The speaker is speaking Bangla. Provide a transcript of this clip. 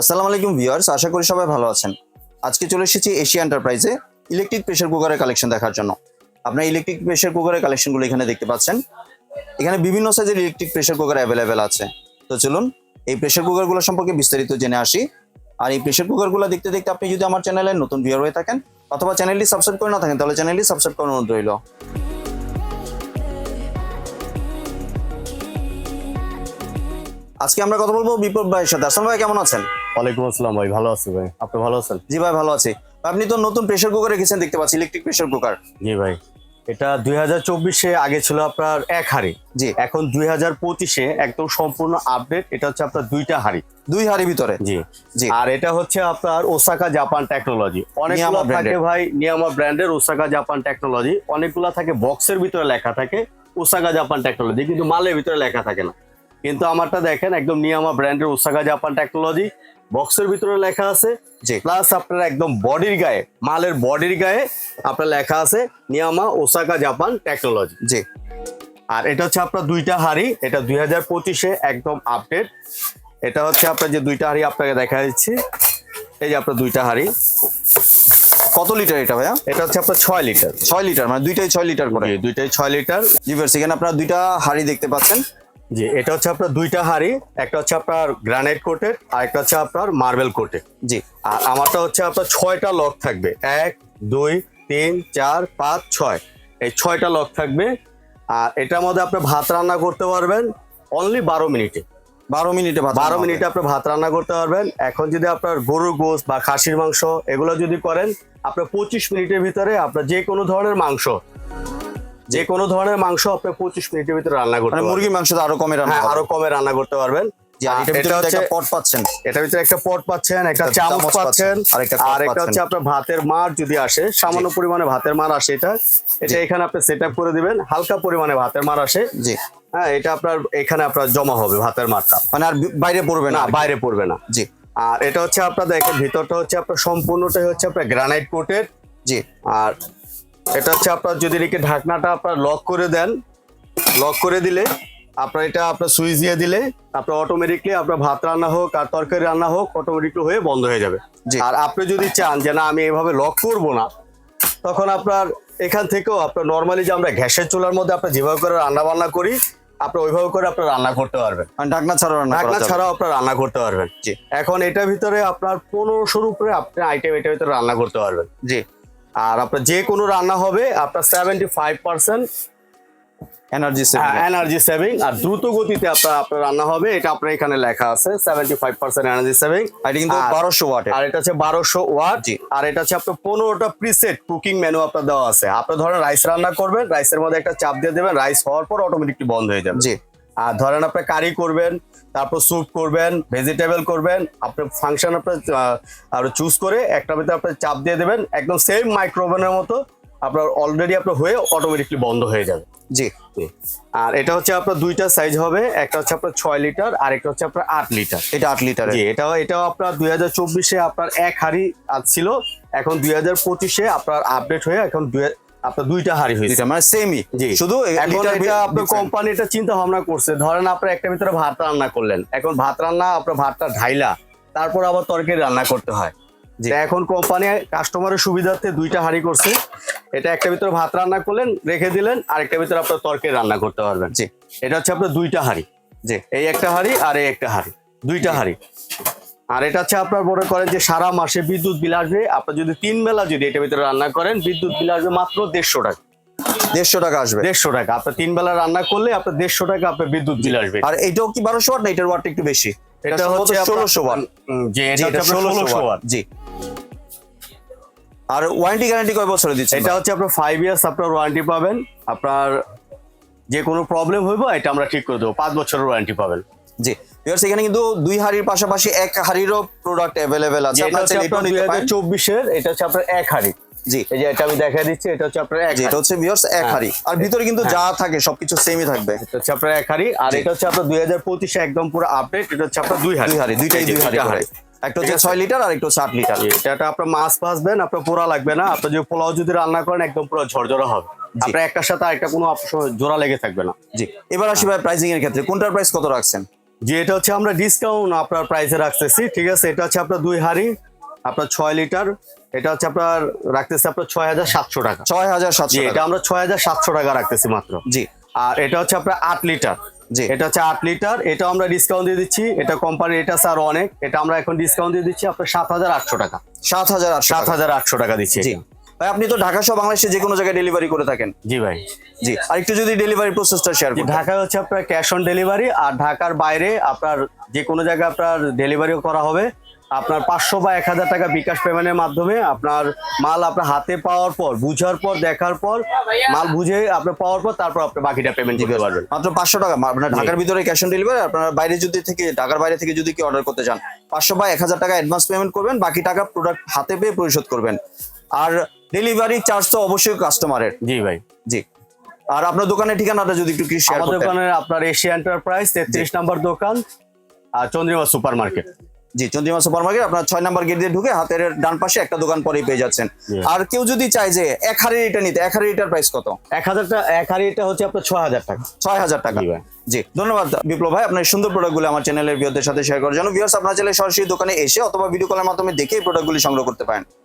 আসসালামু আলাইকুম ভিউয়ার্স, আশা করি সবাই ভালো আছেন। আজকে চলে এসেছি এশিয়া এন্টারপ্রাইজে ইলেকট্রিক প্রেশার কুকারের কালেকশন দেখার জন্য। আপনার ইলেকট্রিক প্রেশার কুকারের কালেকশনগুলো এখানে দেখতে পাচ্ছেন। এখানে বিভিন্ন সাইজের ইলেকট্রিক প্রেশার কুকার অ্যাভেলেবেল আছে। তো চলুন, এই প্রেশার কুকারগুলো সম্পর্কে বিস্তারিত জেনে আসি। আর এই প্রেশার কুকারগুলো দেখতে দেখতে আপনি যদি আমার চ্যানেলে নতুন ভিউয়ার হয়ে থাকেন অথবা চ্যানেলটি সাবস্ক্রাইব করে না থাকেন, তাহলে চ্যানেলটি সাবস্ক্রাইব করার অনুরোধ রইল। আজকে আমরা কথা বলব বিপ্লব ভাইয়ের সাথে। আসলাম ভাই, কেমন আছেন? ওয়ালাইকুম আসসালাম ভাই ভালো আছি ভাই। আপনি ভালো আছেন? জি ভাই ভালো আছি। আপনি তো নতুন কুকার রেখেছেন দেখতে পাচ্ছি ইলেকট্রিক কুকার জি ভাই এটা দুই হাজার চব্বিশে আগে ছিল আপনার এক হাড়ি। জি। এখন দুই হাজার পঁচিশে একদম সম্পূর্ণ আপডেট এটা হচ্ছে আপনার দুইটা হাড়ি। দুই হাড়ি ভিতরে। জি। জি। আর এটা হচ্ছে আপনার ওসাকা জাপান টেকনোলজি অনেকগুলো থাকে ভাই নিয়ামা ব্র্যান্ডের ওসাকা জাপান টেকনোলজি অনেকগুলো থাকে বক্সের ভিতরে লেখা থাকে ওসাকা জাপান টেকনোলজি কিন্তু মালের ভিতরে লেখা থাকে না। কিন্তু আমারটা দেখেন একদম নিয়ামা ব্র্যান্ডের ওসাকা জাপান টেকনোলজি বক্সের ভিতরে লেখা আছে জি। প্লাস আপনার একদম বডির গায়ে মালের বডির গায়ে আপনার লেখা আছে নিয়ামা ওসাকা জাপান টেকনোলজি। জি। আর এটা হচ্ছে আপনার দুইটা হাড়ি এটা দুই হাজার পঁচিশে একদম আপডেট। এটা হচ্ছে আপনার যে দুইটা হাড়ি আপনাকে দেখা যাচ্ছে এই যে আপনার দুইটা হাড়ি। কত লিটার এটা ভাইয়া? এটা হচ্ছে আপনার ছয় লিটার। ছয় লিটার মানে দুইটাই ছয় লিটার করে। দুইটাই ছয় লিটার। জি এখানে আপনারা দুইটা হাড়ি দেখতে পাচ্ছেন। জি এটা হচ্ছে আপনার দুইটা হাড়ি একটা হচ্ছে আপনার গ্রানাইট কোটের আর একটা হচ্ছে আপনার মার্বেল কোটের জি। আর আমারটা হচ্ছে আপনার ছয়টা লক থাকবে এক দুই তিন চার পাঁচ ছয়। এই ছয়টা লক থাকবে আর এটার মধ্যে আপনি ভাত রান্না করতে পারবেন অনলি বারো মিনিটে। বারো মিনিটে বারো মিনিটে আপনি ভাত রান্না করতে পারবেন। এখন যদি আপনার গরুর গোস বা খাসির মাংস এগুলো যদি করেন আপনার পঁচিশ মিনিটের ভিতরে আপনার যে কোনো ধরনের মাংস যে কোনো ধরনের মাংস আপনি পঁচিশ মিনিটের ভিতরে রান্না করতে মানে পারবেন মুরগির মাংস আরও কমে রান্না হ্যাঁ আরও কমে রান্না করতে পারবেন। এটা হচ্ছে- পট পাচ্ছেন। এটার ভিতরে একটা পট পাচ্ছেন একটা চামচ পাচ্ছেন আর একটা। হচ্ছে আপনার ভাতের মার যদি আসে সামান্য পরিমাণে ভাতের মার আসে এটা। এটা এখানে আপনি সেট করে দিবেন হালকা পরিমাণে ভাতের মার আসে। জি। হ্যাঁ এটা আপনার এখানে আপনার জমা হবে ভাতের মারটা। মানে আর বাইরে পড়বে না। বাইরে পড়বে না। জি। আর এটা হচ্ছে আপনার দেখেন ভিতরটা হচ্ছে আপনার সম্পূর্ণটাই হচ্ছে আপনার গ্রানাইট কোটের জি। আর এটা হচ্ছে আপনার যদি এদিকে ঢাকনাটা আপনার লক করে দেন লক করে দিলে আপনার এটা আপনার সুইচ দিয়ে দিলে আপনার অটোমেটিকলি আপনার ভাত রান্না হোক আর তরকারি রান্না হোক অটোমেটিকলি হয়ে বন্ধ হয়ে যাবে। আর আপনি যদি চান যে না আমি এভাবে লক করব না তখন আপনার এখান থেকেও আপনার নর্মালি যে আমরা গ্যাসের চুলার মধ্যে আপনার যেভাবে করে রান্না বান্না করি আপনি ওইভাবে করে আপনার রান্না করতে পারবেন। মানে ঢাকনা ছাড়া ঢাকনা ছাড়াও আপনার রান্না করতে পারবেন। জি। এখন এটার ভিতরে আপনার পনেরোশোর উপরে আপনি আইটেম এটার ভিতরে রান্না করতে পারবেন। জি। আর আপনার যে কোনো রান্না হবে আপনার seventy five percent energy energy saving আর দ্রুত গতিতে আপনার আপনার রান্না হবে এটা আপনার এখানে লেখা আছে seventy five percent energy saving এটা কিন্তু বারোশো ওয়াট আর এটা হচ্ছে বারোশো ওয়াট জি। আর এটা হচ্ছে আপনার পনেরোটা প্রিসেট কুকিং মেনু আপনার দেওয়া আছে। আপনি ধরেন রাইস রান্না করবেন রাইসের মধ্যে একটা চাপ দিয়ে দেবেন রাইস হওয়ার পর অটোমেটিকলি বন্ধ হয়ে যাবে। জি। আর ধরেন আপনি কারি করবেন তারপর স্যুপ করবেন ভেজিটেবল করবেন আপনি ফাংশন আপনার আর চুজ করে একটা ভিতরে আপনি চাপ দিয়ে দেবেন একদম সেম মাইক্রোওভেনের মতো আপনার অলরেডি আপনার হয়ে অটোমেটিকলি বন্ধ হয়ে যাবে। জি। আর এটা হচ্ছে আপনার দুইটা সাইজ হবে একটা হচ্ছে আপনার ছয় লিটার আর একটা হচ্ছে আপনার আট লিটার এটা আট লিটার জি এটাও এটাও আপনার দুই হাজার চব্বিশে আপনার এক হাড়ি আজ ছিল এখন দুই হাজার পঁচিশে আপনার আপডেট হয়ে এখন দুই আপনার দুইটা হাড়ি হয়েছে। মানে সেমই জি। শুধু এখন এটা আপনার কোম্পানি এটা চিন্তা ভাবনা করছে। ধরেন আপনার একটা ভিতরে ভাত রান্না করলেন। এখন ভাত রান্না আপনার ভাতটা ঢাইলা। তারপর আবার তরকারি রান্না করতে হয়। এখন কোম্পানি কাস্টমারের সুবিধার্থে দুইটা হাঁড়ি করছে। এটা একটা ভিতরে ভাত রান্না করলেন রেখে দিলেন আরেকটা ভিতরে আপনার তরকারি রান্না করতে পারবেন। জি। এটা হচ্ছে আপনার দুইটা হাঁড়ি। জি। এই একটা হাঁড়ি আর এই একটা হাঁড়ি। দুইটা হাঁড়ি। আর এটা হচ্ছে আপনার মনে করেন যে সারা মাসে বিদ্যুৎ বিল আসবে। আপনার যদি তিন বেলা যদি এটার ভিতরে রান্না করেন বিদ্যুৎ বিল আসবে মাত্র দেড়শো টাকা। দেড়শো টাকা আসবে। দেড়শো টাকা। আপনার তিন বেলা রান্না করলে আপনার দেড়শো টাকা আপনার বিদ্যুৎ বিল আসবে। আর এইটাও কি বারোশো ওয়াট না এটার ওয়াট একটু বেশি? এটা হচ্ছে ষোলোশো ওয়াট। জি, এটা ষোলোশো ওয়াট। জি। আর ওয়ারেন্টি গ্যারান্টি কয় বছরে দিচ্ছে এটা হচ্ছে আপনার ফাইভ ইয়ার্স আপনার ওয়ারেন্টি পাবেন। আপনার যে কোনো প্রবলেম হইব এটা আমরা ঠিক করে দেবো। পাঁচ বছরের ওয়ারেন্টি পাবেন। জি। ভিউয়ার্স এখানে কিন্তু দুই হাড়ির পাশাপাশি এক হাড়িরও প্রোডাক্ট অ্যাভেলেবেল আছে। আপনারা চাইলে এটাও নিতে পারেন। চব্বিশের এটা হচ্ছে আপনার এক হাড়ি। জি। এই যে এটা আমি দেখা দিচ্ছি এটা হচ্ছে আপনার এক এটা হচ্ছে ভিউয়ার্স এক হ্যাঁ। হাড়ি। আর ভিতরে কিন্তু যা থাকে সবকিছু সেমই থাকবে। এটা হচ্ছে আপনার এক হাড়ি আর এটা হচ্ছে আপনার দুই হাজার পঁচিশে একদম পুরো আপডেট এটা হচ্ছে আপনার দুই হাড়ি। দুই হাড়ি দুইটাই দুই হাড়ি করে। একটা হচ্ছে ছয় লিটার আর একটা হচ্ছে আট লিটার এটা আপনার মাছ ভাজবেন আপনার পোড়া লাগবে না আপনার যদি পোলাও যদি রান্না করেন একদম পুরো ঝরঝরা হবে। আপনার একটার সাথে আরেকটা কোনো জোড়া লেগে থাকবে না। জি। এবার আসি ভাই প্রাইসিং এর ক্ষেত্রে। কোনটার প্রাইস কত রাখছেন? যে এটা হচ্ছে আমরা ডিসকাউন্ট আপনার প্রাইসে রাখতেছি ঠিক আছে? এটা হচ্ছে আপনার দুই হাড়ি আপনার ছয় লিটার এটা হচ্ছে আপনার রাখতেছি আপনার ছয় হাজার সাতশো টাকা। ছয় হাজার সাতশো এটা আমরা ছয় হাজার সাতশো টাকা রাখতেছি মাত্র। জি। আর এটা হচ্ছে আপনার আট লিটার। জি। এটা হচ্ছে আট লিটার এটা আমরা ডিসকাউন্ট দিয়ে দিচ্ছি। এটা কোম্পানির এটা স্যার অনেক এটা আমরা এখন ডিসকাউন্ট দিয়ে দিচ্ছি আপনার সাত হাজার আটশো টাকা। সাত হাজার সাত হাজার আটশো টাকা দিচ্ছি জি। ভাই আপনি তো ঢাকা সহ বাংলাদেশে যে কোনো জায়গায় ডেলিভারি করে থাকেন। জি ভাই। জি আর একটু যদি ডেলিভারি প্রসেসটা শেয়ার জি, করতেন। ঢাকায় হচ্ছে আপনার ক্যাশ অন ডেলিভারি আর ঢাকার বাইরে আপনার যে কোনো জায়গায় আপনার ডেলিভারিও করা হবে। আপনার পাঁচশো বা এক হাজার টাকা বিকাশ পেমেন্টের মাধ্যমে আপনার মাল আপনার হাতে পাওয়ার পর বুঝার পর দেখার পর মাল বুঝে আপনার পাওয়ার পর তারপর আপনি বাকিটা পেমেন্ট দিতে পারবেন। মাত্র পাঁচশো টাকা আপনার ঢাকার ভিতরে ক্যাশ অন ডেলিভারি আপনার বাইরে যদি থেকে ঢাকার বাইরে থেকে যদি কি অর্ডার করতে চান পাঁচশো বা এক হাজার টাকা অ্যাডভান্স পেমেন্ট করবেন বাকি টাকা প্রোডাক্ট হাতে পেয়ে পরিশোধ করবেন। আর ডেলিভারি চার্জ তো অবশ্যই কাস্টমারের জি ভাই। জি। আর আপনার দোকানের ঠিকানাটা যদি একটু শেয়ার আমাদের করতেন। দোকানের আপনার এশিয়া এন্টারপ্রাইজ তেত্রিশ নম্বর দোকান আর চন্দ্রিমা সুপার মার্কেট জি চন্দ্রিমা সুপার মার্কেট আপনার ছয় নাম্বার গেট দিয়ে ঢুকে হাতের ডান পাশে একটা দোকান পরেই পেয়ে যাচ্ছেন। আর কেউ যদি চায় যে এক হাড়ি এটা নিতে এক হাড়ি এটার প্রাইস কত? এক হাজার টাকা এক হাড়িটা হচ্ছে আপনার ছয় হাজার টাকা। ছয় হাজার টাকা। জি ধন্যবাদ বিপ্লব ভাই। আপনার সুন্দর প্রোডাক্টগুলো আমার চ্যানেলের ভিউদের সাথে শেয়ার করার জন্য। ভিউয়ার্স আপনার চাইলে সরাসরি দোকানে এসে অথবা ভিডিও কলের মাধ্যমে দেখে এই প্রোডাক্টগুলি সংগ্রহ করতে পারেন।